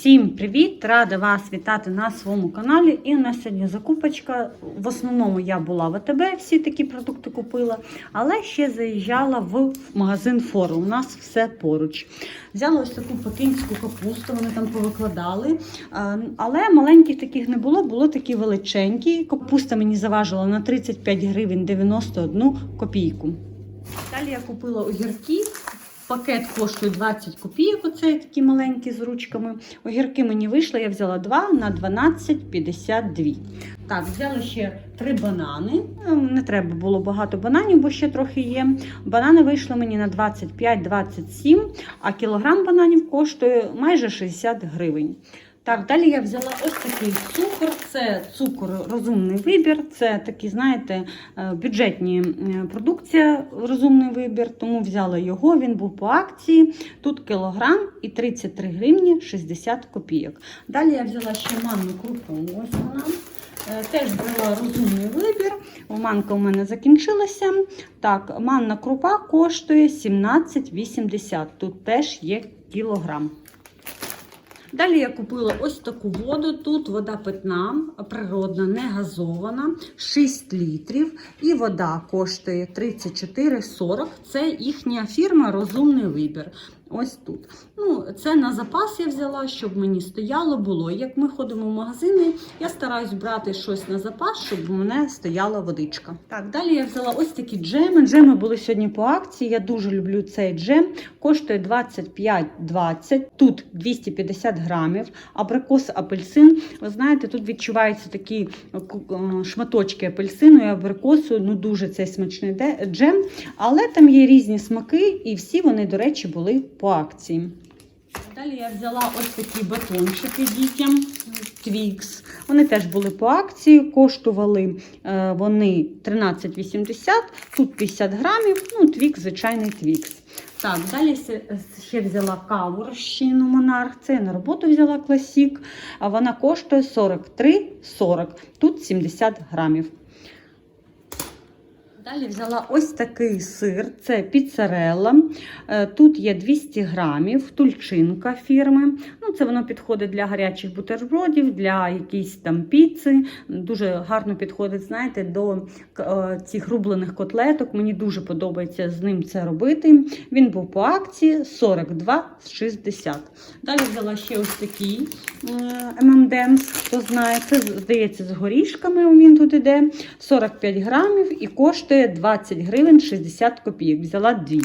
Всім привіт! Рада вас вітати на своєму каналі. І у нас сьогодні закупочка. В основному я була в АТБ, всі такі продукти купила, але ще заїжджала в магазин Фору. У нас все поруч. Взяла ось таку пекінську капусту, вони там повикладали. Але маленьких таких не було, було такі величенькі. Капуста мені заважила на 35 гривень 91 копійку. Далі я купила огірки. Пакет коштує 20 копійок, оцей такі маленькі з ручками. Огірки мені вийшли, я взяла 2 на 12,52. Так, взяла ще 3 банани. Ем, Не треба було багато бананів, бо ще трохи є. Банани вийшли мені на 25-27, а кілограм бананів коштує майже 60 гривень. Так, далі я взяла ось такий цукор. Це цукор розумний вибір. Це такі, знаєте, е, бюджетні продукція, розумний вибір. Тому взяла його. Він був по акції. Тут кілограм і 33 гривні 60 копійок. Далі я взяла ще манну крупу. Ось вона. Е, Теж брала розумний вибір. Манка у мене закінчилася. Так, манна крупа коштує 17,80. Тут теж є кілограм. Далі я купила ось таку воду. Тут вода питна, природна, не газована, 6 літрів. І вода коштує 34,40. Це їхня фірма Розумний вибір. Ось тут. Ну, Це на запас я взяла, щоб мені стояло, було. Як ми ходимо в магазини, я стараюсь брати щось на запас, щоб у мене стояла водичка. Так, далі я взяла ось такі джеми. Джеми були сьогодні по акції. Я дуже люблю цей джем. Коштує 25,20. Тут 250 грамів. Абрикос, апельсин. Ви знаєте, тут відчуваються такі е, шматочки апельсину і абрикосу. Ну, дуже цей смачний джем. Але там є різні смаки, і всі вони, до речі, були по акції. Далі я взяла ось такі батончики дітям Twix. Вони теж були по акції, коштували е, вони 13,80, тут 50 грамів, ну, Twix, звичайний Twix. Так, далі ще взяла каву розчинну Монарх. Це я на роботу взяла класік, а вона коштує 43,40, тут 70 грамів. Далі взяла ось такий сир, це піцерелла. Е, Тут є 200 грамів, тульчинка фірми. Ну, Це воно підходить для гарячих бутербродів, для якісь там піци. Дуже гарно підходить, знаєте, до е, цих рублених котлеток. Мені дуже подобається з ним це робити. Він був по акції 42,60. Далі взяла ще ось такий ММДМС, хто знає. Це, здається, з горішками він тут іде. 45 грамів і коштує 20 гривень 60 копійок. Взяла дві.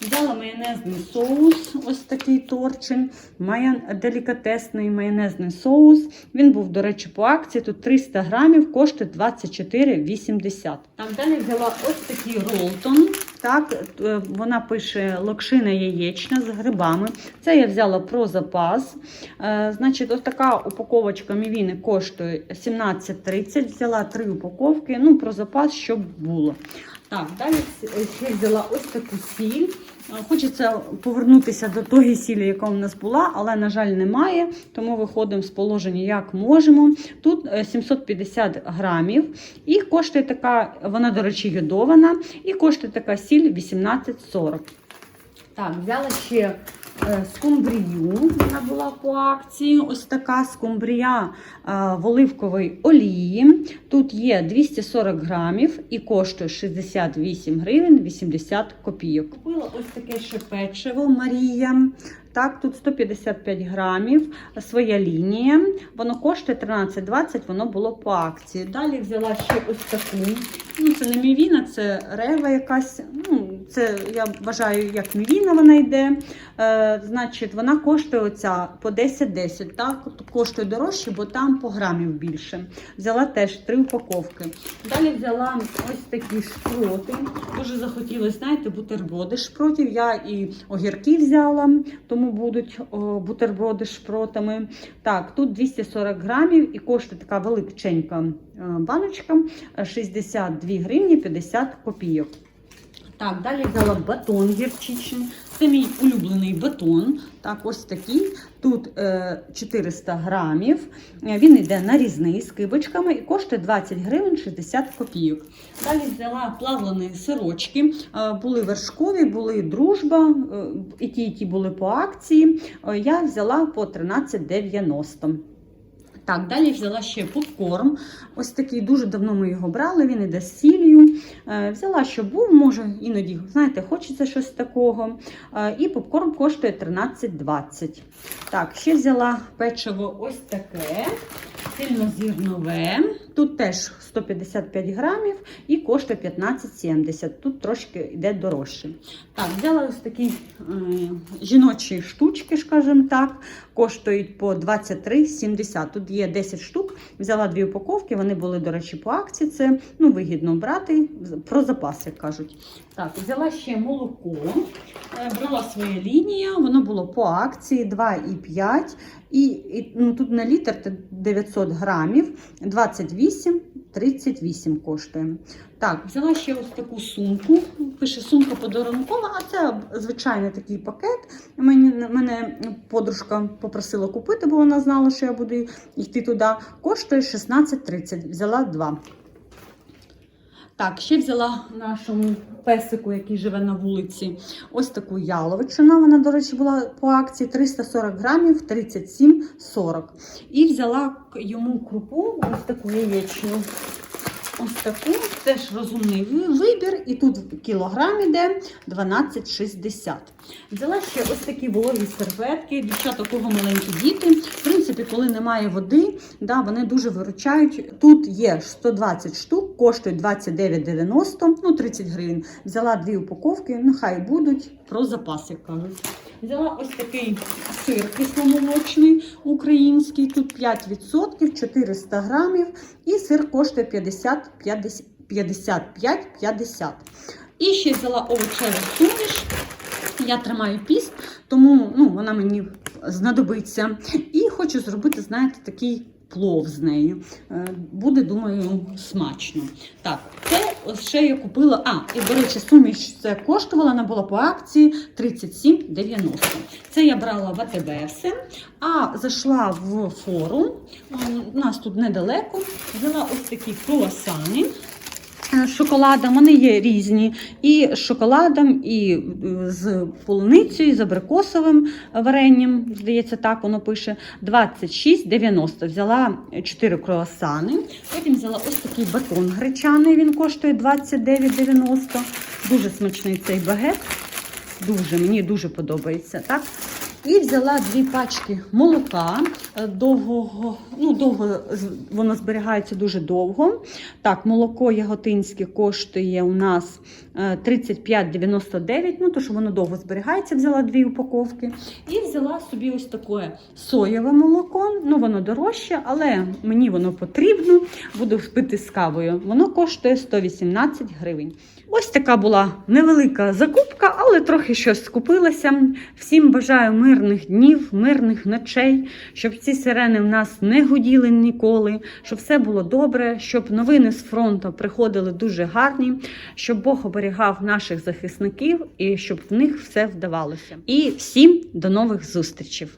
Взяла майонезний соус, ось такий торчин. Майон... Делікатесний майонезний соус. Він був, до речі, по акції. Тут 300 грамів, коштує 24,80. Там далі взяла ось такий ролтон. Так, е, вона пише локшина яєчня з грибами. Це я взяла про запас. Е, Значить, ось така упаковочка мівіни коштує 17,30. Взяла три упаковки. Ну, про запас, щоб було. Так, далі ще взяла ось таку сіль. Е, Хочеться повернутися до тої сілі, яка у нас була, але, на жаль, немає. Тому виходимо з положення як можемо. Тут е, 750 грамів. І коштує така, вона, до речі, йодована, і коштує така сіль 18,40. Так, взяла ще е, скумбрію. Вона була по акції. Ось така скумбрія е, в оливковій олії. Тут є 240 грамів і коштує 68 гривень 80 копійок. Купила ось таке ще печиво Марія. Так, тут 155 грамів, своя лінія. Воно коштує 13,20, воно було по акції. Далі взяла ще ось таку. Ну, це не мівіна, це рева якась. Ну, це я вважаю, як мівіна вона йде. Е, значить, вона коштує оця по 10-10. Так, коштує дорожче, бо там по грамів більше. Взяла теж три упаковки. Далі взяла ось такі шпроти. Дуже захотілося, знаєте, бутерброди шпротів. Я і огірки взяла, тому будуть о, бутерброди шпротами. Так, тут 240 грамів і коштує така величенька е, баночка 62 гривні 50 копійок. Так, далі взяла батон гірчичний. Це мій улюблений батон. Так, ось такий. Тут е, 400 грамів. Е, Він йде нарізний з кибочками і коштує 20 гривень 60 копійок. Далі взяла плавлені сирочки. Е, були вершкові, були дружба, е, і ті, і ті були по акції. Е, я взяла по 13,90. Так, далі взяла ще попкорн. Ось такий дуже давно ми його брали. Він іде з сіллю. Е, Взяла, що був, може, іноді, знаєте, хочеться щось такого. Е, І попкорн коштує 13,20. Так, ще взяла печиво ось таке. Цільнозірнове. Тут теж 155 грамів і коштує 15,70. Тут трошки йде дорожче. Так, взяла ось такі е, жіночі штучки, скажімо так, коштують по 23,70. Тут є 10 штук. Взяла дві упаковки, вони були, до речі, по акції. Це ну, вигідно брати про запас, як кажуть. Так, взяла ще молоко. Е, Брала своя лінія, воно було по акції 2,5. І, і ну, тут на літр 900 грамів, 28, 38 коштує. Так, взяла ще ось таку сумку. Пише сумка подарункова, а це звичайний такий пакет. Мені, мене подружка попросила купити, бо вона знала, що я буду йти туди. Коштує 16,30. Взяла два. Так, ще взяла нашому песику, який живе на вулиці, ось таку яловичину. Вона, до речі, була по акції 340 грамів, 37,40. І взяла йому крупу, ось таку яєчню. Ось таку, теж розумний вибір. І тут кілограм іде 12,60. Взяла ще ось такі вологі серветки. Дівчата, кого маленькі діти. В принципі, коли немає води, да, вони дуже виручають. Тут є 120 штук, коштують 29,90, ну 30 гривень. Взяла дві упаковки, нехай будуть про запас, як кажуть. Взяла ось такий сир кисломолочний український. Тут 5%, 400 грамів. І сир коштує 50, 50, 55, 50. І ще взяла овочеву суміш. Я тримаю піст, тому ну, вона мені знадобиться. І хочу зробити, знаєте, такий плов з нею. Е, Буде, думаю, смачно. Так, це ще я купила. А, і, до речі, суміш це коштувала, вона була по акції 37,90. Це я брала в АТБ все. А зайшла в форум. У нас тут недалеко. Взяла ось такі круасани. Е, шоколадом. Вони є різні. І з шоколадом, і е, з полуницею, і з абрикосовим варенням. Здається, так воно пише 26,90. Взяла 4 круасани. Потім взяла ось такий батон гречаний. Він коштує 29,90. Дуже смачний цей багет. Дуже, мені дуже подобається. Так? І взяла дві пачки молока. Е, Довго, ну, довго воно зберігається дуже довго. Так, молоко яготинське коштує у нас е, 35,99, ну то що воно довго зберігається, взяла дві упаковки. І взяла собі ось таке соєве молоко. Ну, воно дорожче, але мені воно потрібно. Буду пити з кавою. Воно коштує 118 гривень. Ось така була невелика закупка, але трохи щось скупилася. Всім бажаю мирних днів, мирних ночей, щоб ці сирени в нас не гуділи ніколи, щоб все було добре, щоб новини з фронту приходили дуже гарні, щоб Бог оберігав наших захисників і щоб в них все вдавалося. І всім до нових зустрічей!